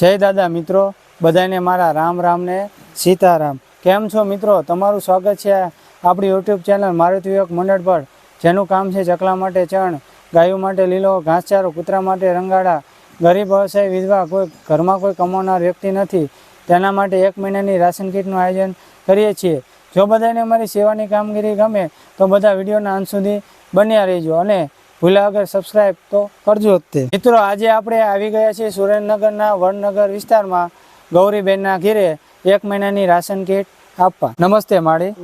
જય દાદા મિત્રો બધાને મારા રામ રામને સીતારામ. કેમ છો મિત્રો? તમારું સ્વાગત છે આપણી યુટ્યુબ ચેનલ મારુતિ યોગ મંડળ પર, જેનું કામ છે ચકલા માટે ચણ, ગાયો માટે લીલો, ઘાસચારો, કૂતરા માટે રંગાડા ગરીબ વ્યવસાય વિધવા, કોઈ ઘરમાં કોઈ કમાનાર વ્યક્તિ નથી. તેના માટે એક મહિનાની રાશન કીટનું આયોજન કરીએ છીએ. જો બધાને અમારી સેવાની કામગીરી ગમે, તો બધા વિડીયોના અંત સુધી બન્યા રહેજો અને ભૂલા વગર સબસ્ક્રાઈબ તો કરજો જ તે. મિત્રો આજે આપણે આવી ગયા છીએ સુરેન્દ્રનગરના વડનગર વિસ્તારમાં ગૌરીબેનના ઘેરે એક મહિનાની રાશન કીટ આપવા. નમસ્તે માળી.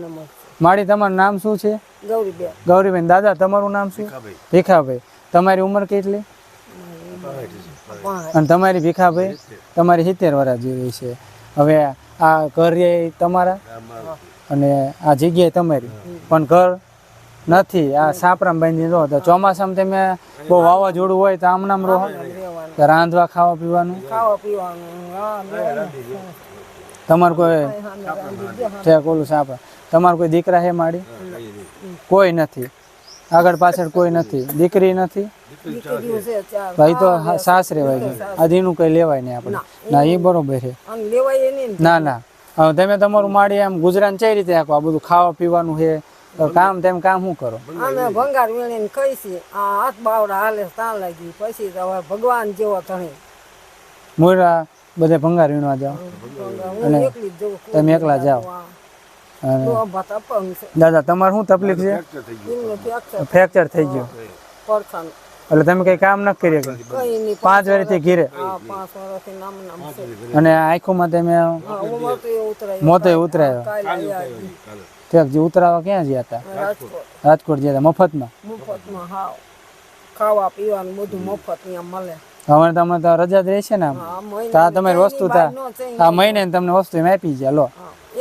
માળી તમારું નામ શું છે? ગૌરીબેન. ગૌરીબેન દાદા તમારું નામ શું? ભીખાભાઈ. તમારી ઉંમર કેટલી? અને તમારી ભીખાભાઈ? તમારી સિત્તેર વર્ષ જેવી છે. હવે આ ઘર એ તમારા? અને આ જગ્યાએ તમારી. પણ ઘર નથી આ સાપરામ બાંધી રહો તો ચોમાસામાં તમે બહુ વાવાઝોડું હોય તો આમ નામ રહો રાંધવા ખાવા પીવાનું? ખાવા પીવાનું તમારું કોઈ. છે ઓલું સાપરા? તમારું કોઈ દીકરા હે માડી? કોઈ નથી. આગળ પાછળ કોઈ નથી. દીકરી નથી? છે ભાઈ તો હા, સાસરે હોય છે. આધીનું કઈ લેવાય નહીં આપણે. ના એ બરોબર છે. ને. ના તમે તમારું માડી એમ ગુજરાત કઈ રીતે આખો આ બધું ખાવા પીવાનું છે તો કામ તેમ કામ શું કરો? અમે ભંગાર વીણીને કહીશી આ હાથ બાવડા હાલે તાણ લાગી. પછી તો હવે ભગવાન જેવો ધણી. મોરા બધે ભંગાર વીણવા જાઓ. અને તમે એકલા જાઓ. દાદા તમારે શું તકલીફ છે? ફ્રેક્ચર થઈ ગયું. પડખાન. એટલે તમે કઈ કામ ન કરી શકો કઈ નહીં પાંચ વર્ષથી ઘીરે? અને આંખોમાં તમે મોતે ઉતરાયો. ઠેક જે ઉતરાવા ક્યાં ગયા હતા? રાજકોટ. ગયા હતા મફતમાં? મફતમાં હાવ ખાવા પીવાનું બધું મફત ત્યાં મળે. હવે તમને તો રજા જ રહેશે ને આમ. તો આ તમારી વસ્તુ તા આ મહિને તમને વસ્તુ એમ આપી જાય લો.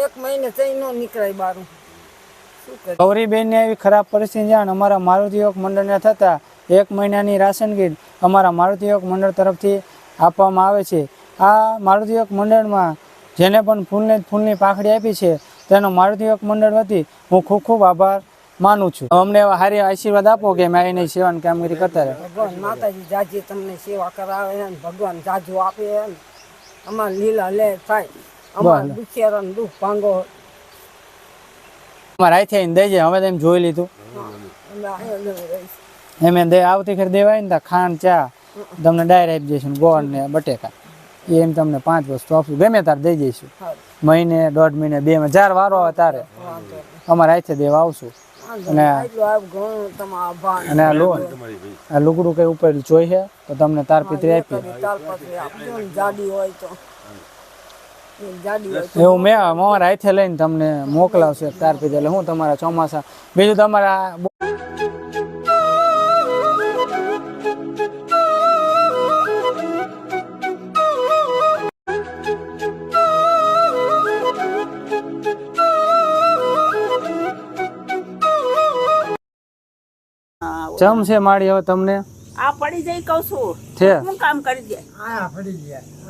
એક મહિને ચઈ નો નીકળાય બારું શું કરે ગૌરીબેનની એવી ખરાબ પરિસ્થિતિ જાણ અમારા મારુતિ યોગ મંડળને થતાં એક મહિનાની રાશન કીટ અમારા મારુતિયોગ મંડળ તરફથી આપવામાં આવે છે. આ મારુતિયોગ મંડળમાં જેને પણ ફૂલને ફૂલની પાંખડી આપી છે તેનો મારુતિયોગ મંડળ વતી હું ખૂબ ખૂબ આભાર માનું છું. અમને એવા સારી આશીર્વાદ આપો કે મેં એની સેવાની કામગીરી કરતા રહે ભગવાન માતાજી જાજી તમને સેવા કરાવે ને ભગવાન જાજુ આપે અમારા લીલા લે થાય અમારા દુખિયારા દુઃખ ભાંગો. અમારા હાથે જાય હવે તેમ જોઈ લીધું. એમ દે આવતી ખેર દેવાય ને ખાંડ ચા તમને ડાયર આપી જઈશું ગોળ ને બટેકા. એ એમ તમને પાંચ વસ્તુ આપશું. ગમે તાર દઈ જઈશું. મહિને દોઢ મહિને બે મહિને ચાર વારો આવે તારે અમારે નહીં. અમારા હાથે દેવા આવશું. અને આ લોન આ લુગડું કઈ ઉપર જોઈએ તો તમને તાર પિતરી આપી એવું મેં અમારા હાથે લઈને તમને મોકલાવશે તાર પિતરી. એટલે હું તમારા ચોમાસા બીજું તમારા ચમ છે માડી હવે તમને? આ પડી જઈ કહું છું. છે. હું કામ કરી દે?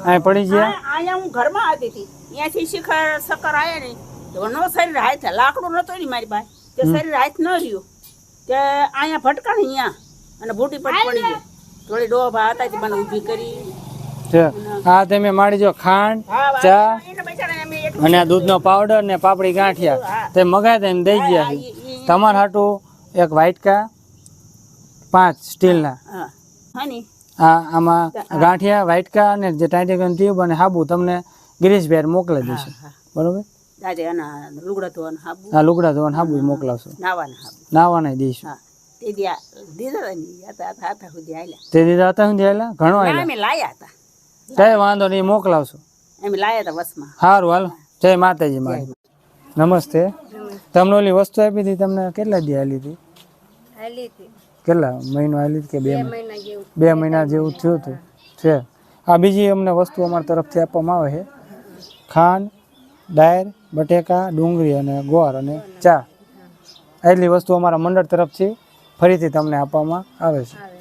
અહીં પડી ગયા. આ- અહીંયા હું ઘરમાં આવતી હતી. અહીંયાથી શિખર સકર આવ્યા ને તો નો શરીર હાથ લાકડું નતો ને મારી પાસે. તે શરીર હાથ ન રહ્યું. કે અહીંયા ભટકા ને અહીંયા. અને ભૂટી પડી પડી ગઈ. થોડી ડોભા હતા તે મને ઊભી કરી. છે. આ તમે માડી જો ખાંડ ચા અને આ દૂધનો પાવડર ને પાપડી ગાંઠિયા. તે મગાય તેમ દઈ ગયા તમારા હાટું એક વાઇટકા પાંચ સ્ટીલના હા હા. આમાં ગાંઠિયા વાઇટકા અને જે ટાઈટેગન ટ્યુબ અને હાબુ તમને ગિરીશભાઈ મોકલી દેશે. બરોબર? લુગડા ધોવાનું હાબુ. મોકલાવશો. નાવાના દઈશું. તે દીધા હતા સુધી ઘણો આવેલા કઈ વાંધો નહીં મોકલાવશો. અમે લાયા હતા સારું હાલો. જય માતાજી મારી. નમસ્તે. તમને ઓલી વસ્તુ આપી હતી તમને કેટલા દી આલી હતી? હાલી હતી. કેટલા? મહિનો આવેલી કે બે મહિના? મહિના બે મહિના જેવું થયું હતું. છે. આ બીજી અમને વસ્તુ અમારા તરફથી આપવામાં આવે છે. ખાંડ ડાયર બટેકા ડુંગળી અને ગોળ અને ચા. એટલી વસ્તુ અમારા મંડળ તરફથી ફરીથી તમને આપવામાં આવે છે.